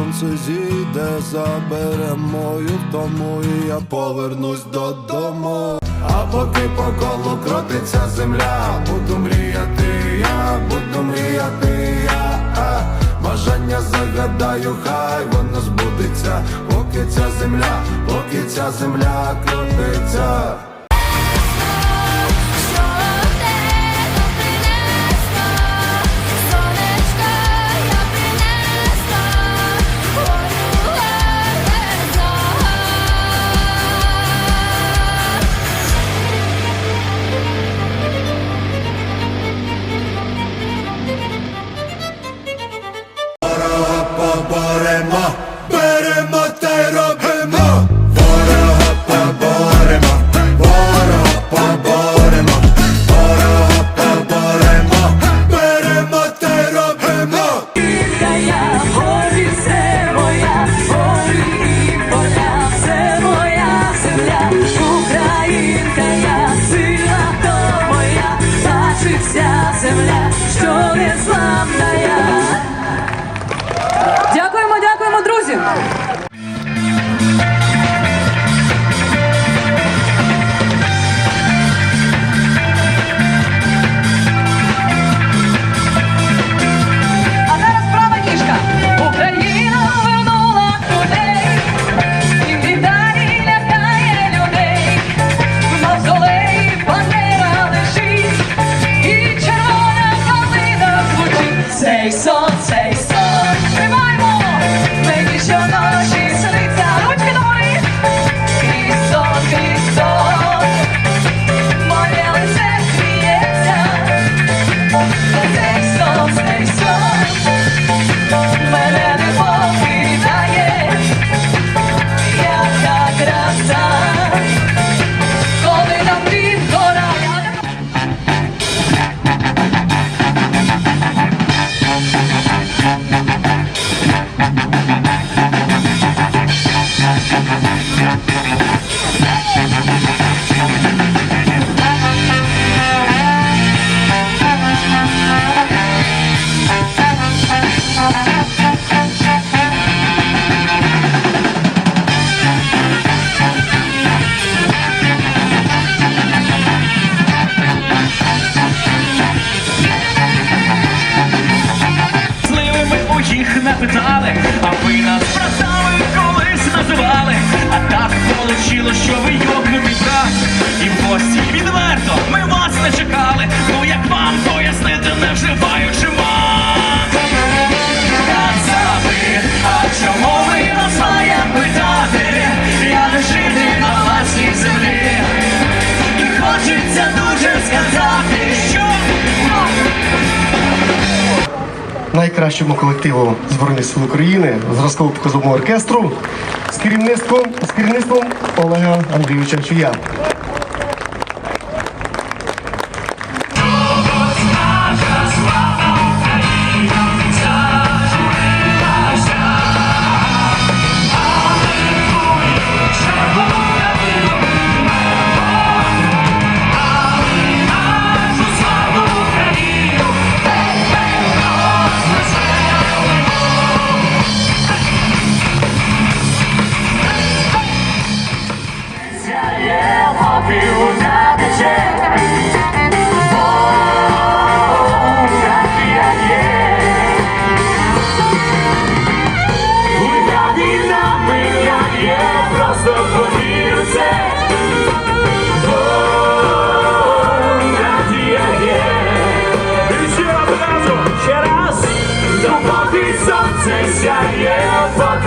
сонце зійде, забере мою втому, і я повернусь додому. А поки по колу крутиться земля, буду мріяти, я буду мріяти, я бажання загадаю, хай воно збудеться, поки ця земля, поки ця земля крутиться. problema Найкращому колективу Збройних сил України зразково показовому оркестру з керівництвом з керівництвом Олега Андрійовича Чуя.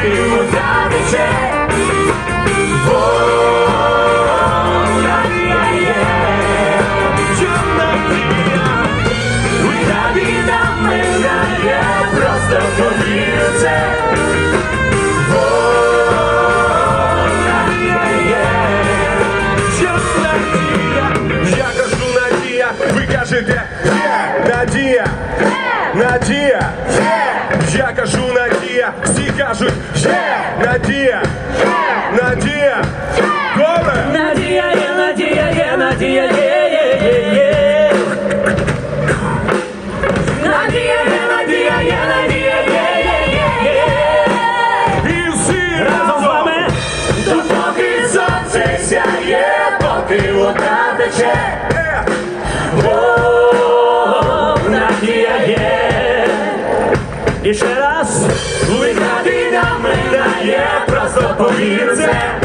Поки вода тече. Просто повірте. Я кажу Надія, ви кажете є, Надія, Надія, є, я кажу Надія, всі кажуть ще Надія, Надія, Добре? Надія є, надія є, надія. І ще раз. Лиходина минає, просто повір це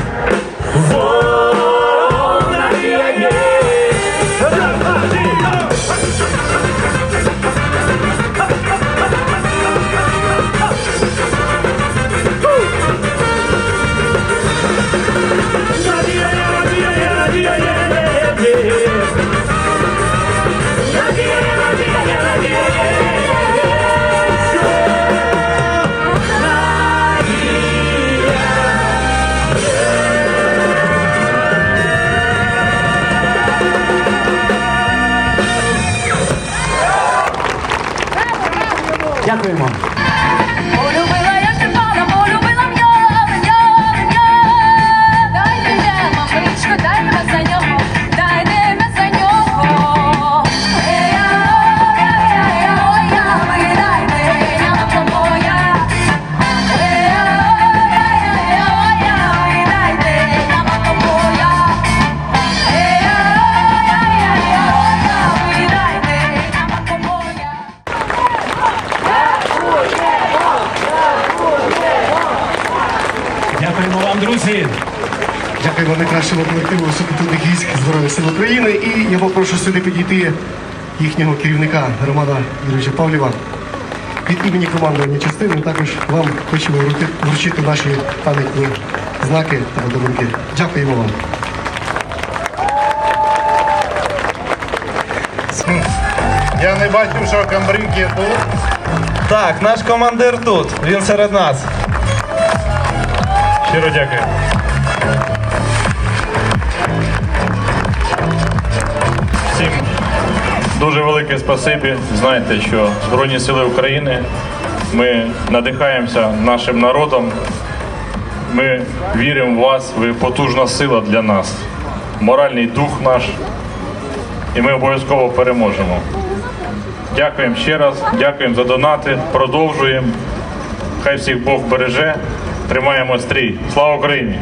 Дякуємо вам, друзі. Дякуємо найкращому колективу сухопутних військ Збройних сил України. І я попрошу сюди підійти їхнього керівника Романа Юрійовича Павлєва. Від імені командування частини також вам хочемо вручити- наші пам'ятні знаки та подарунки. Дякуємо вам. Я не бачив, що камбрики тут. Так, наш командир тут, він серед нас. Щиро дякую. Всім дуже велике спасибі. Знаєте, що Збройні Сили України. Ми надихаємося нашим народом. Ми віримо в вас, ви потужна сила для нас, моральний дух наш. І ми обов'язково переможемо. Дякуємо ще раз, дякуємо за донати. Продовжуємо. Хай всіх Бог береже. Тримаємо стрій. Слава Україні!